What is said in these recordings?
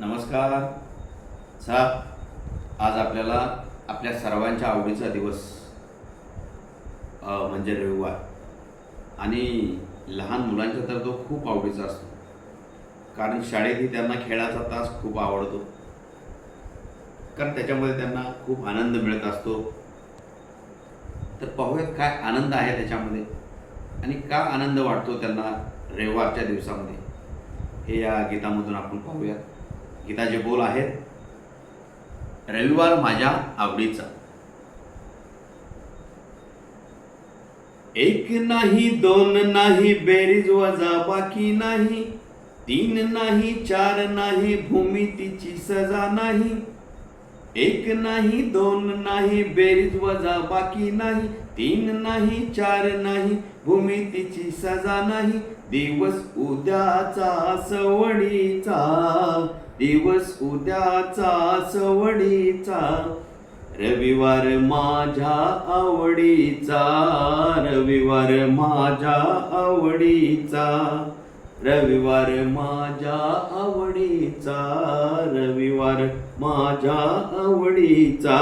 नमस्कार. साहेब आज आपल्याला आपल्या सर्वांच्या आवडीचा दिवस म्हणजे रविवार. आणि लहान मुलांच्या तर तो खूप आवडीचा असतो. कारण शाळेतही त्यांना खेळाचा तास खूप आवडतो. कारण त्याच्यामध्ये त्यांना खूप आनंद मिळत असतो. तर पाहूयात काय आनंद आहे त्याच्यामध्ये आणि का आनंद वाटतो त्यांना रविवारच्या दिवसामध्ये. हे या गीतामधून आपण पाहूया गीताचे बोल आहेत रविवार माझ्या आवडीचा. एक नाही दोन नाही बेरीज वजा बाकी नाही तीन नाही चार नाही भूमितीची सजा नाही. एक नाही दोन नाही बेरीज वजा बाकी नाही तीन नाही चार नाही भूमितीची सजा नाही. दिवस उद्याचा सवडीचा. दिवस उद्याचा सवडीचा रविवार माझ्या आवडीचा रविवार माझ्या आवडीचा रविवार माझ्या आवडीचा रविवार माझ्या आवडीचा.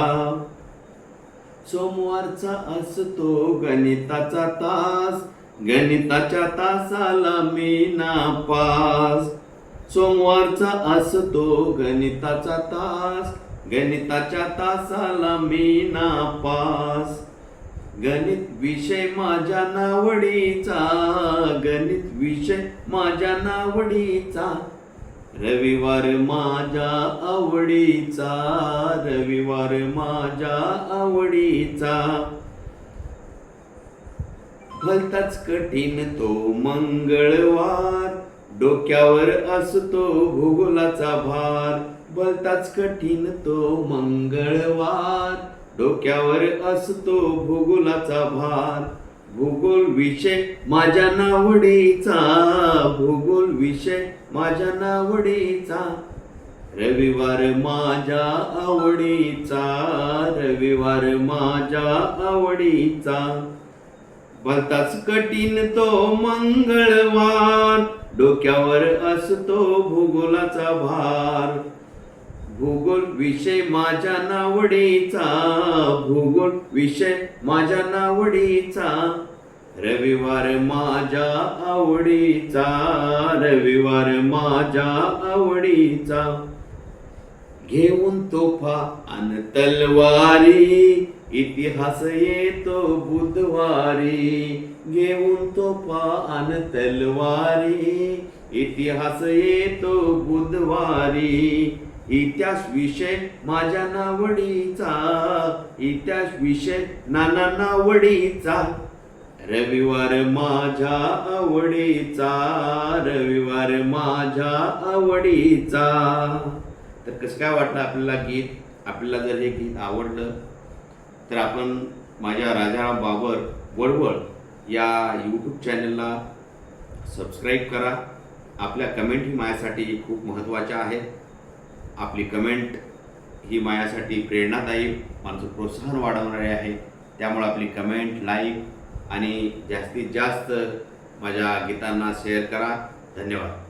सोमवारचा असतो गणिताचा तास गणिताच्या तासाला मी नापास. सोमवारचा असतो गणिताचा तास. गणिताच्या तासाला मी नापास गणित विषय माझ्या नावडीचा. गणित विषय माझ्या नावडीचा. रविवार माझ्या आवडीचा. रविवार माझ्या आवडीचा. भलताच कठीण तो मंगळवार. डोक्यावर असतो भूगोलाचा भार. बलताच कठीण तो मंगळवार. डोक्यावर असतो भूगोलाचा भार. भूगोल विषय माझ्या नावडीचा. भूगोल विषय माझ्या नावडीचा. रविवार माझ्या आवडीचा. रविवार माझ्या आवडीचा. भलताच कठीण तो मंगळवार. डोक्यावर असतो भूगोलाचा भार. भूगोल विषय माझ्या नावडीचा. भूगोल विषय माझ्या नावडीचा. रविवार माझ्या आवडीचा. रविवार माझ्या आवडीचा. घेऊन तोफा अन तलवारी. इतिहास येतो बुधवारी. घेऊन तोफा अन तलवारी. इतिहास येतो बुधवारी. इतिहास विषय माझ्या नावडीचा. इतिहास विषय नाना नावडीचा. रविवार माझ्या आवडीचा. रविवार माझ्या आवडीचा. तर कसं काय वाटलं आपल्याला गीत? आपल्याला जर हे गीत आवडलं तर आपण माझ्या राजाराम बाबर वळवळ या यूट्यूब चॅनलला सबस्क्राईब करा. आपल्या कमेंट ही माझ्यासाठी खूप महत्त्वाच्या आहेत. आपली कमेंट ही माझ्यासाठी प्रेरणादायी माझं प्रोत्साहन वाढवणारे आहे त्यामुळे आपली कमेंट लाईक आणि जास्तीत जास्त माझ्या गीतांना शेअर करा. धन्यवाद.